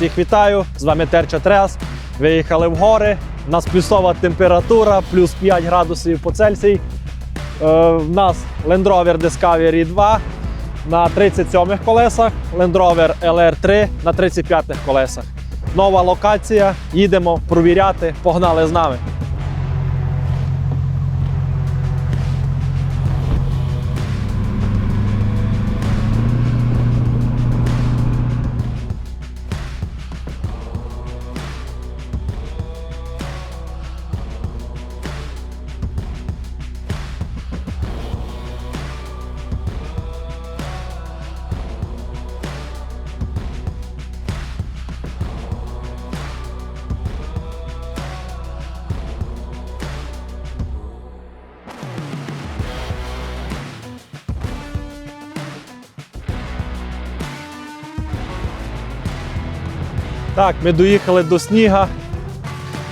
Всіх вітаю! З вами Терча Трес. Виїхали в гори. У нас плюсова температура, плюс 5 градусів по Цельсій. У нас Land Rover Discovery 2 на 37 колесах, Land Rover LR3 на 35 колесах. Нова локація. Їдемо провіряти. Погнали з нами. Так, ми доїхали до сніга.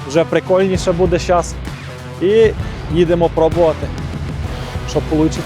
Вже прикольніше буде зараз. І їдемо пробувати, що вийде.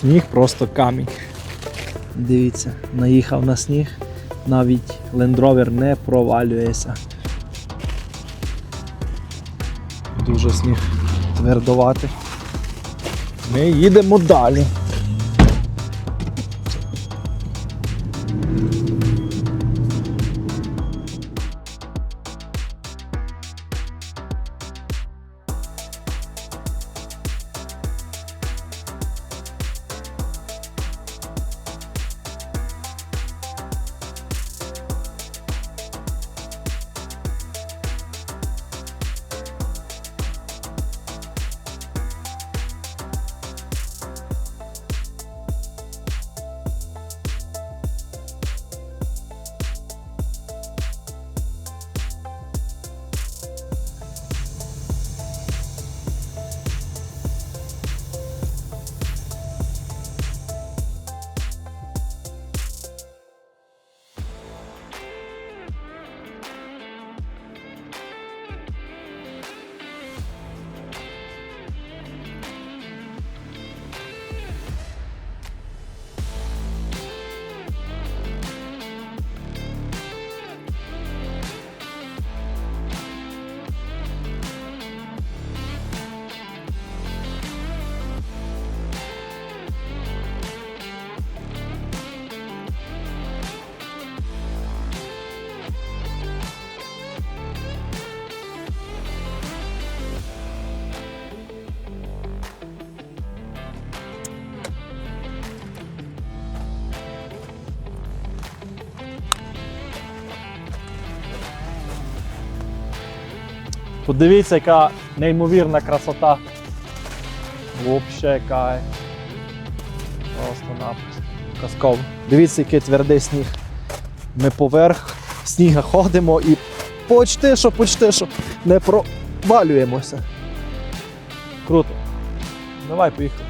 Сніг просто камінь. Дивіться, наїхав на сніг, навіть лендровер не провалюється. Дуже сніг твердувати. Ми їдемо далі. Подивіться, яка неймовірна красота. Взагалі кай. Просто напросто. Казково. Дивіться, який твердий сніг. Ми поверх сніга ходимо і почти що, почти що не провалюємося. Круто. Давай, поїхали.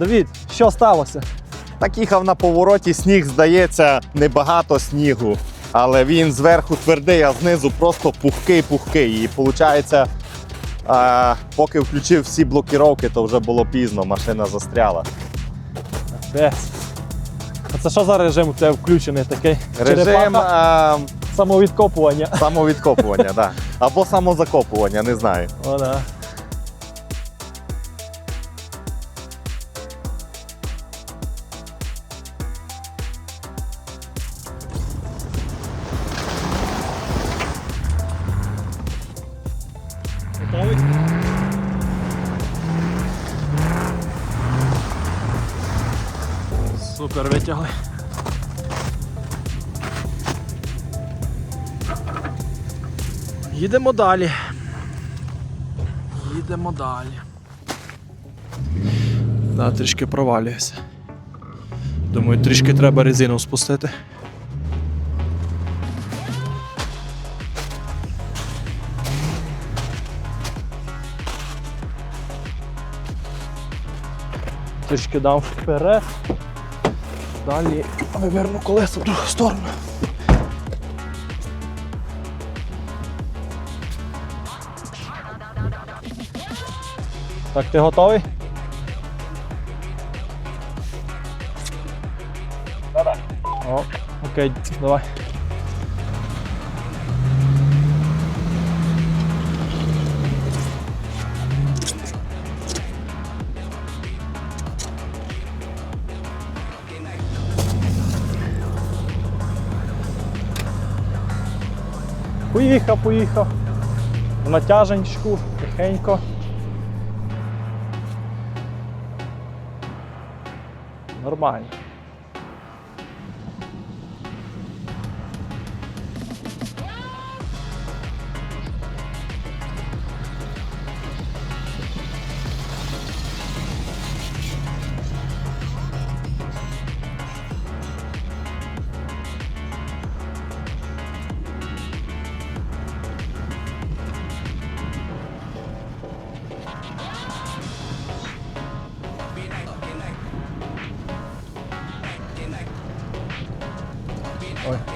Давід, що сталося? Так їхав на повороті, сніг здається, небагато снігу, але він зверху твердий, а знизу просто пухкий-пухкий. І виходить, поки включив всі блокіровки, то вже було пізно, машина застряла. А це що за режим у тебе включений такий? Режим а, самовідкопування. самовідкопування, да. або самозакопування, не знаю. О, да. Їдемо далі. Їдемо далі. Да, трішки провалююся. Думаю, трішки треба резину спустити. Трішки дав вперед. Далі виверну колесо в другу сторону. Так, ти готовий? О, окей, давай. Поїхав, поїхав. В натяженьку, тихенько. Нормально.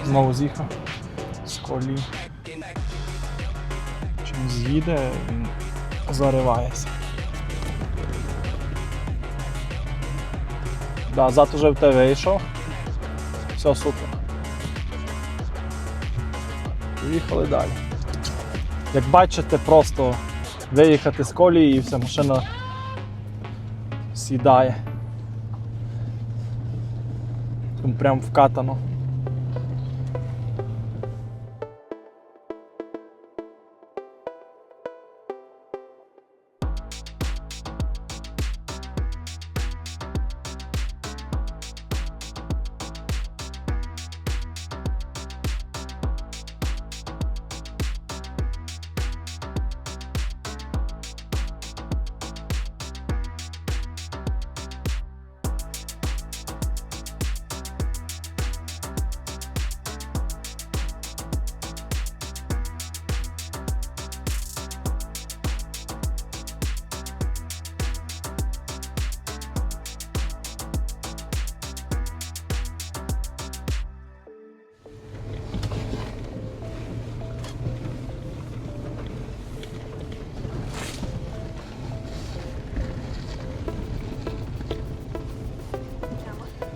Знову з'їхав з колії. Чим з'їде, він заривається. Да, зад уже в тебе вийшов. Все супер. Поїхали далі. Як бачите, просто виїхати з колії і вся машина сідає. Прям вкатано.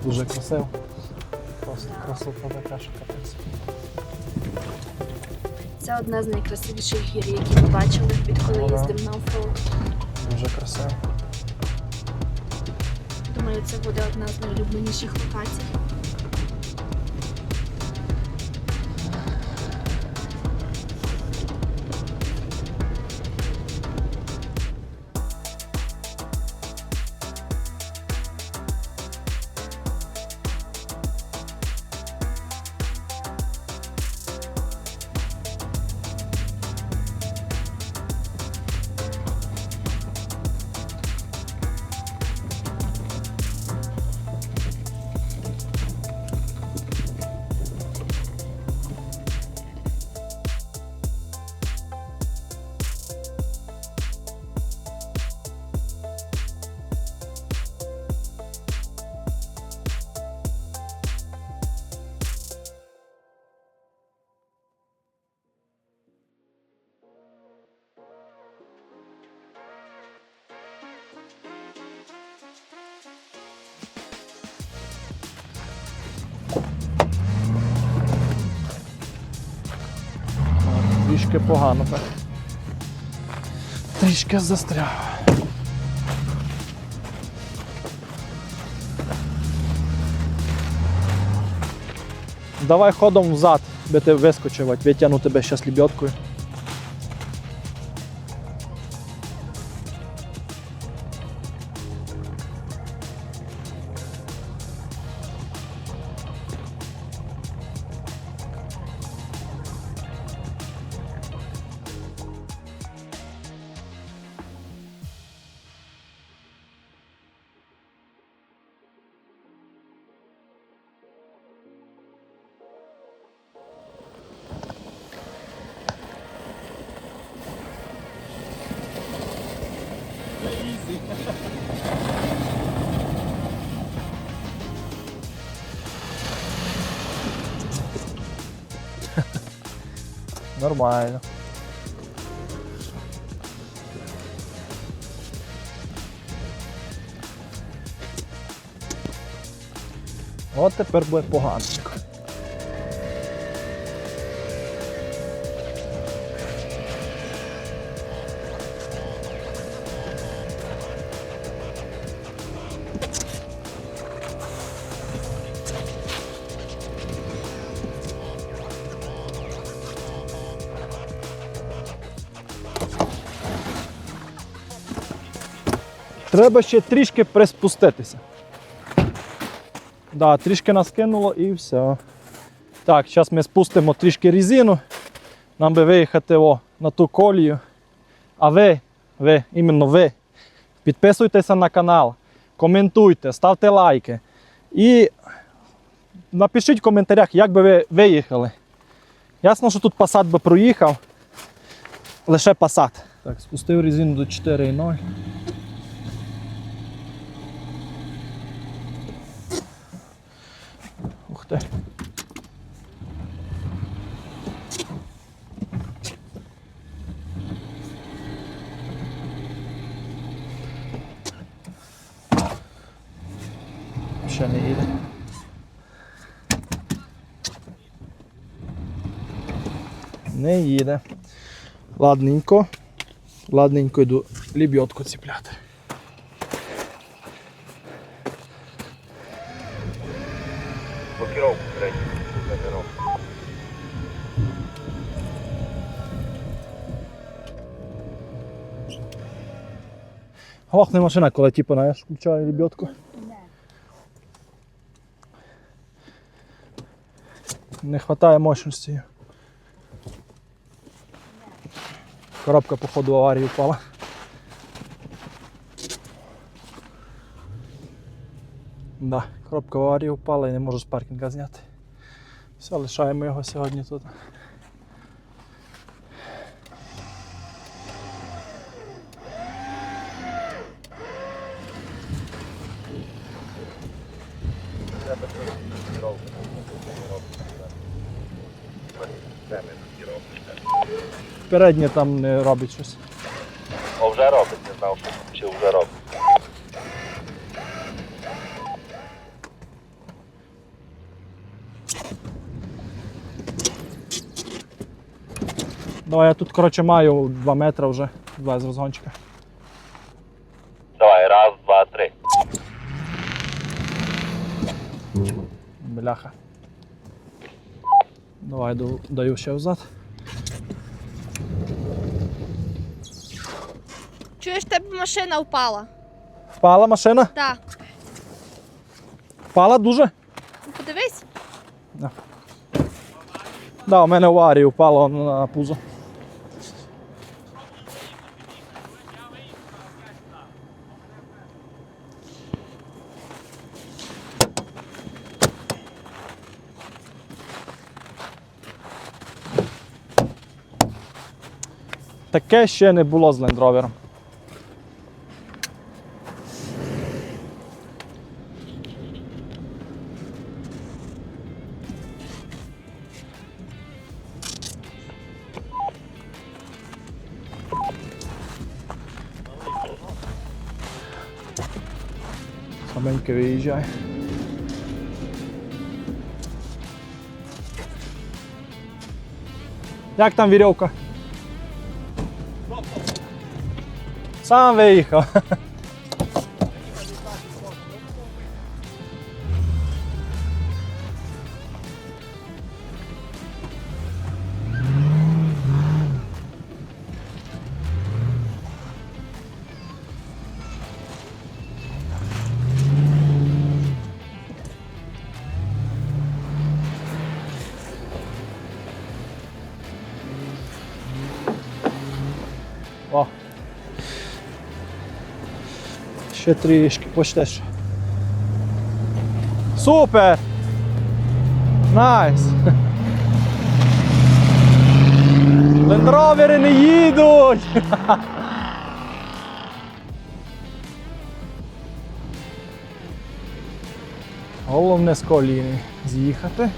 Дуже красиво. Просто красота така, що капець. Це одна з найкрасивіших гір, які ми бачили, відколи Ага. їздимо на оффроуд. Дуже красиво. Думаю, це буде одна з найулюбленіших локацій. Трішки погано так. Трішки застряг. Давай ходом взад, би ти вискочив, витягну тебе ще лебедкою. Нормально. От тепер буде погано. Треба ще трішки приспуститися. Да, трішки нас кинуло і все. Так, зараз ми спустимо трішки резину. Нам би виїхати о, на ту колію. А ви, ви, іменно ви, підписуйтеся на канал, коментуйте, ставте лайки. І напишіть в коментарях, як би ви виїхали. Ясно, що тут Passat би проїхав. Лише Passat. Так, спустив резину до 4.0. efter. Kör ner det. Не їде. Ладненько. Ладненько йду лібьотку ціпляти. Глохне машина, коли типу, знаєш, включає лебедку. Не вистачає мощності. Коробка, походу, в аварії впала. Да, коробка аварії впала і не можу з паркінга зняти. Все, лишаємо його сьогодні тут. Переднє там не робить щось. О, вже робить, не знав, чи вже робить. Давай я тут, коротше, маю 2 метри вже, два з розгончика. Давай, раз, два, три. Бляха. Давай даю ще взад. Чуєш, в тебе машина впала. Впала машина? Так. Впала дуже? Ну, Подивись. Да, у мене в аварії впало на пузо. Таке ще не було з Land Виїжджає. Як там вірьовка? Сам виїхав. Ще трішки, ще. Супер! Найс! Лендровери не їдуть! Головне з коліни з'їхати.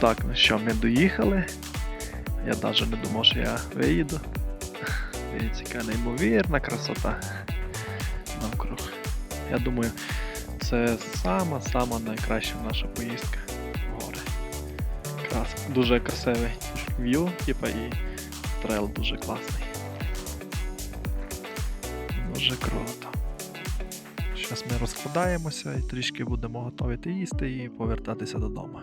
Так, ну що, ми доїхали. Я навіть не думав, що я виїду. Дивіться, яка неймовірна красота навкруг. Я думаю, це сама-сама найкраща наша поїздка в гори. Крас... Дуже красивий в'ю, типа, і трейл дуже класний. Дуже круто. Зараз ми розкладаємося і трішки будемо готувати їсти і повертатися додому.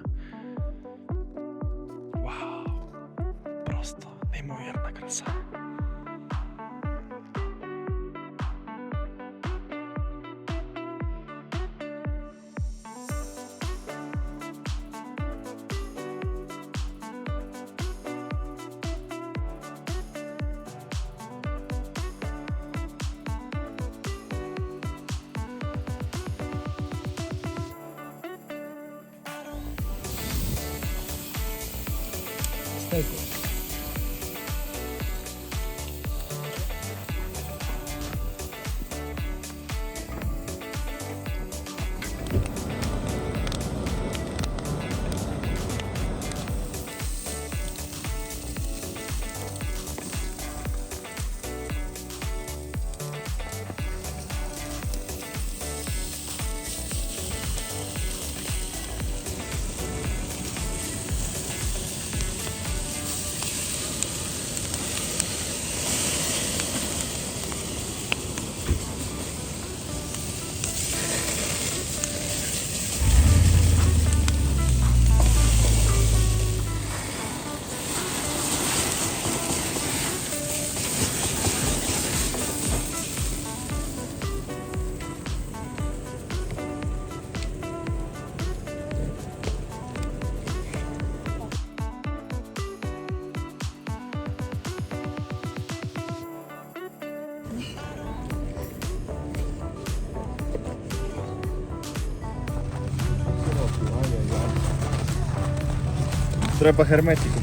Треба герметику.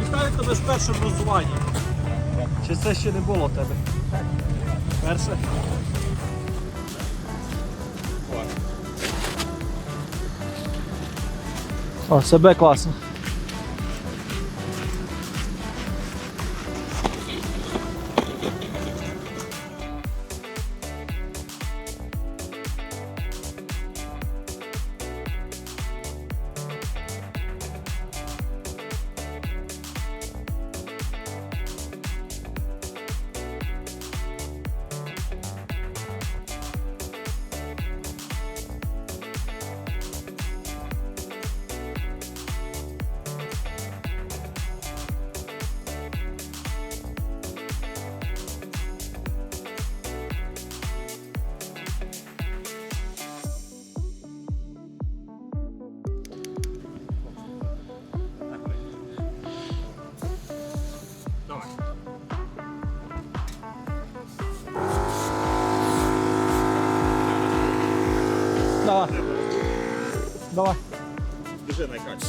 Вітаю тебе з першим розуванням. Чи це ще не було в тебе? Перше? О, себе класно. Давай. Дуже найкраще.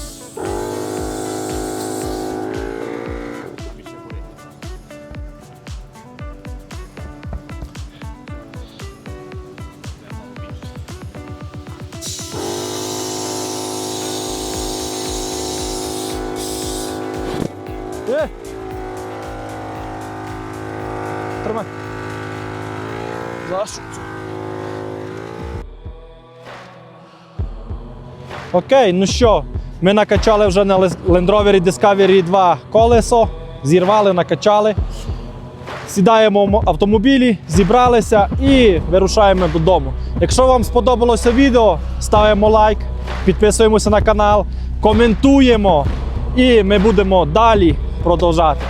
Е! Тримай. Зараз. Окей, ну що, ми накачали вже на Land Rover Discovery 2 колесо, зірвали, накачали. Сідаємо в автомобілі, зібралися і вирушаємо додому. Якщо вам сподобалося відео, ставимо лайк, підписуємося на канал, коментуємо і ми будемо далі продовжати.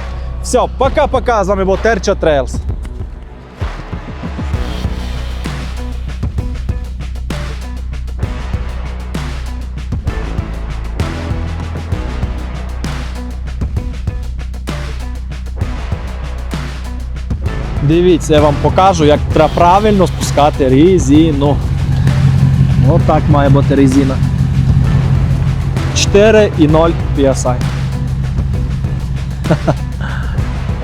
Все, пока-пока. З вами був Терча Трейлс. Дивіться, я вам покажу, як треба правильно спускати резину. Отак має бути резина. 4,0 PSI.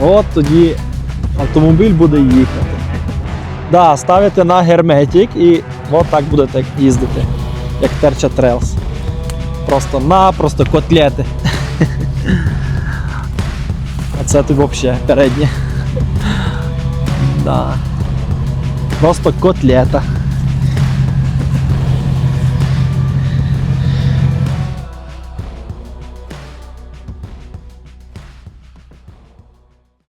От тоді автомобіль буде їхати. Да, ставите на герметик і от так будете їздити. як терча трейлс. Просто-напросто котлети. А це тут взагалі переднє. Да. Просто котлета.